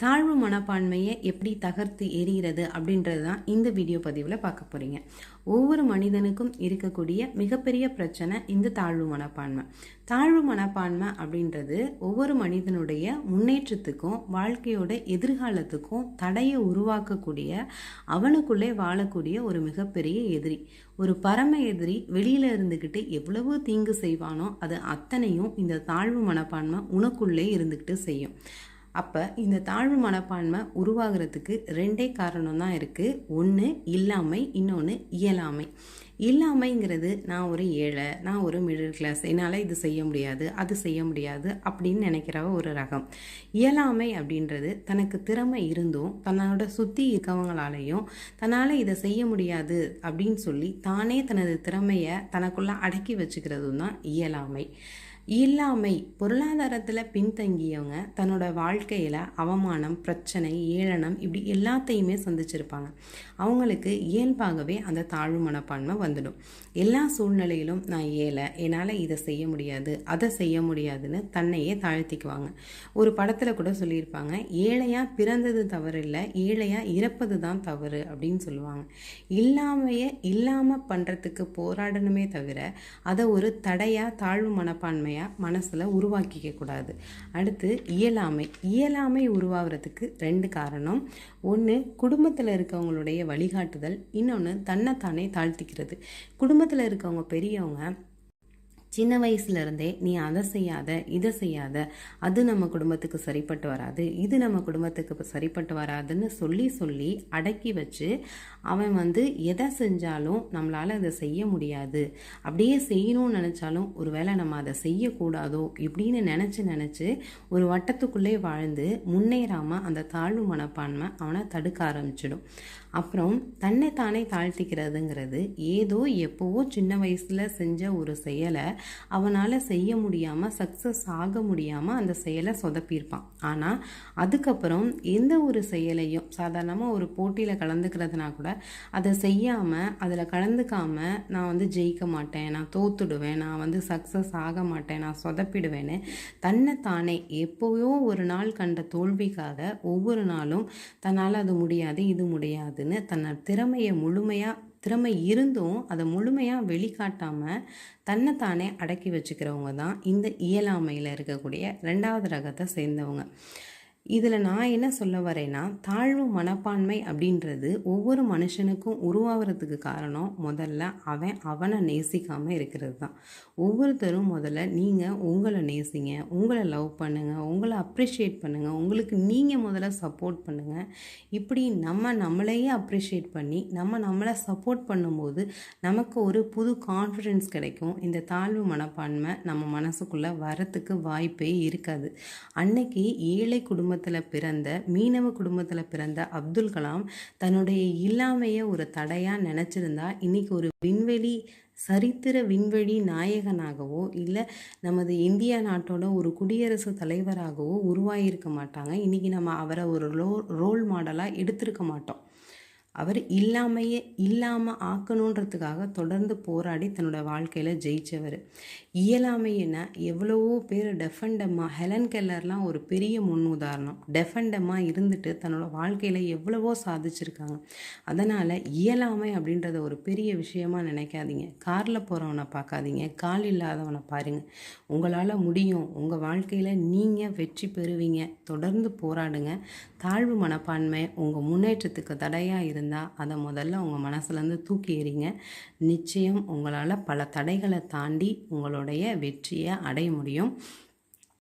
தாழ்வு மனப்பான்மையை எப்படி தகர்த்து எரிகிறது அப்படின்றது தான் இந்த வீடியோ பதிவில் பார்க்க போகிறீங்க ஒவ்வொரு மனிதனுக்கும் இருக்கக்கூடிய மிகப்பெரிய பிரச்சனை இந்த தாழ்வு மனப்பான்மை. தாழ்வு மனப்பான்மை அப்படின்றது ஒவ்வொரு மனிதனுடைய முன்னேற்றத்துக்கும் வாழ்க்கையோட எதிர்காலத்துக்கும் தடையை உருவாக்கக்கூடிய அவனுக்குள்ளே வாழக்கூடிய ஒரு மிகப்பெரிய எதிரி. ஒரு பரம எதிரி வெளியில் இருந்துக்கிட்டு எவ்வளவு தீங்கு செய்வானோ அது அத்தனையும் இந்த தாழ்வு மனப்பான்மை உனக்குள்ளே இருந்துக்கிட்டு செய்யும். அப்போ இந்த தாழ்வு மனப்பான்மை உருவாகிறதுக்கு ரெண்டே காரணம் தான் இருக்குது ஒன்று இல்லாமை இன்னொன்று இயலாமை. இல்லாமைங்கிறது நான் ஒரு ஏழை நான் ஒரு மிடில் கிளாஸ் என்னால் இது செய்ய முடியாது அது செய்ய முடியாது அப்படின்னு நினைக்கிறவ ஒரு ரகம். இயலாமை அப்படின்றது தனக்கு திறமை இருந்தும் தன்னோட சுற்றி இருக்கவங்களாலையும் தன்னால் இதை செய்ய முடியாது அப்படின்னு சொல்லி தானே தனது திறமையை தனக்குள்ளே அடக்கி வச்சுக்கிறதும் தான் இயலாமை. இல்லாமை பொருளாதாரத்தில் பின்தங்கியவங்க தன்னோட வாழ்க்கையில் அவமானம் பிரச்சனை ஏளனம் இப்படி எல்லாத்தையுமே சந்திச்சிருப்பாங்க. அவங்களுக்கு இயல்பாகவே அந்த தாழ்வு மனப்பான்மை வந்துடும். எல்லா சூழ்நிலையிலும் நான் ஏழை என்னால் இதை செய்ய முடியாது அதை செய்ய முடியாதுன்னு தன்னையே தாழ்த்திக்குவாங்க. ஒரு படத்தில் கூட சொல்லியிருப்பாங்க ஏழையாக பிறந்தது தவறு இல்லை ஏழையாக இறப்பது தான் தவறு அப்படின்னு சொல்லுவாங்க. இல்லாமையே இல்லாமல் பண்ணுறதுக்கு போராடணுமே தவிர அதை ஒரு தடையாக தாழ்வு மனப்பான்மையாக மனசில் உருவாக்கிக்க கூடாது. அடுத்து இயலாமை. இயலாமை உருவாகிறதுக்கு ரெண்டு காரணம். ஒன்று குடும்பத்தில் இருக்கவங்களுடைய வழிகாட்டுதல். இன்னொன்று தன்னைத்தானே தாழ்த்திக்கிறது. குடும்பத்தில் இருக்கவங்க பெரியவங்க சின்ன வயசுலேருந்தே நீ அதை செய்யாத இதை செய்யாத அது நம்ம குடும்பத்துக்கு சரிப்பட்டு வராது இது நம்ம குடும்பத்துக்கு சரிப்பட்டு வராதுன்னு சொல்லி சொல்லி அடக்கி வச்சு அவன் வந்து எதை செஞ்சாலும் நம்மளால் அதை செய்ய முடியாது. அப்படியே செய்யணும்னு நினச்சாலும் ஒரு வேளை நம்ம அதை செய்யக்கூடாதோ இப்படின்னு நினச்சி நினச்சி ஒரு வட்டத்துக்குள்ளே வாழ்ந்து முன்னேறாமல் அந்த தாழ்வு மனப்பான்மை அவனை தடுக்க ஆரம்பிச்சிடும். அப்புறம் தன்னை தானே தாழ்த்திக்கிறதுங்கிறது ஏதோ எப்போவோ சின்ன வயசில் செஞ்ச ஒரு செயலை அவனால் செய்ய முடியாமல் சக்ஸஸ் ஆக முடியாமல் அந்த செயலை சொதப்பியிருப்பான். ஆனால் அதுக்கப்புறம் எந்த ஒரு செயலையும் சாதாரணமாக ஒரு போட்டியில் கலந்துக்கிறதுனா கூட அதை செய்யாமல் அதில் கலந்துக்காமல் நான் வந்து ஜெயிக்க மாட்டேன் நான் தோத்துடுவேன் நான் வந்து சக்ஸஸ் ஆக மாட்டேன் நான் சொதப்பிடுவேன்னு தன்னை தானே எப்போயோ ஒரு நாள் கண்ட தோல்விக்காக ஒவ்வொரு நாளும் தன்னால் அது முடியாது இது முடியாதுன்னு தன்னை திறமையை முழுமையாக திறமை இருந்தும் அதை முழுமையாக வெளிக்காட்டாமல் தன்னைத்தானே அடக்கி வச்சுக்கிறவங்க தான் இந்த இயலாமையில் இருக்கக்கூடிய ரெண்டாவது ரகத்தை சேர்ந்தவங்க. இதில் நான் என்ன சொல்ல வரேன்னா தாழ்வு மனப்பான்மை அப்படின்றது ஒவ்வொரு மனுஷனுக்கும் உருவாகிறதுக்கு காரணம் முதல்ல அவன் அவனை நேசிக்காமல் இருக்கிறது தான். ஒவ்வொருத்தரும் முதல்ல நீங்கள் உங்களை நேசிங்க உங்களை லவ் பண்ணுங்கள் உங்களை அப்ரிஷியேட் பண்ணுங்கள் உங்களுக்கு நீங்கள் முதல்ல சப்போர்ட் பண்ணுங்கள் இப்படி நம்ம நம்மளையே அப்ரிஷியேட் பண்ணி நம்ம நம்மளை சப்போர்ட் பண்ணும்போது நமக்கு ஒரு புது கான்ஃபிடென்ஸ் கிடைக்கும். இந்த தாழ்வு மனப்பான்மை நம்ம மனசுக்குள்ளே வரத்துக்கு வாய்ப்பே இருக்காது. அன்னைக்கு ஏழை குடும்ப குடும்பத்தில் பிறந்த மீனவ குடும்பத்தில் பிறந்த அப்துல் கலாம் தன்னுடைய இல்லாமையை ஒரு தடையாக நினச்சிருந்தா இன்றைக்கி ஒரு விண்வெளி சரித்திர விண்வெளி நாயகனாகவோ இல்லை நமது இந்தியா நாட்டோட ஒரு குடியரசு தலைவராகவோ உருவாகியிருக்க மாட்டாங்க. இன்றைக்கி நம்ம அவரை ஒரு ரோ ரோல் மாடலாக எடுத்திருக்க மாட்டோம். அவர் இல்லாமையே இல்லாமல் ஆக்கணுன்றதுக்காக தொடர்ந்து போராடி தன்னோட வாழ்க்கையில் ஜெயித்தவர் இயலாமைன்னா எவ்வளவோ பேர் டெஃபண்டமாக ஹெலன் கெல்லர்லாம் ஒரு பெரிய முன் உதாரணம் டெஃபண்டமாக இருந்துட்டு தன்னோட வாழ்க்கையில் எவ்வளவோ சாதிச்சிருக்காங்க. அதனால் இயலாமை அப்படின்றத ஒரு பெரிய விஷயமாக நினைக்காதீங்க. காரில் போகிறவனை பார்க்காதீங்க. கால் இல்லாதவனை பாருங்கள் உங்களால் முடியும். உங்கள் வாழ்க்கையில் நீங்கள் வெற்றி பெறுவீங்க. தொடர்ந்து போராடுங்க. தாழ்வு மனப்பான்மை உங்கள் முன்னேற்றத்துக்கு தடையாக இருந்தால் அதை முதல்ல உங்கள் மனசுலேருந்து தூக்கி எறிங்க. நிச்சயம் உங்களால் பல தடைகளை தாண்டி உங்களுடைய வெற்றியை அடைய முடியும்.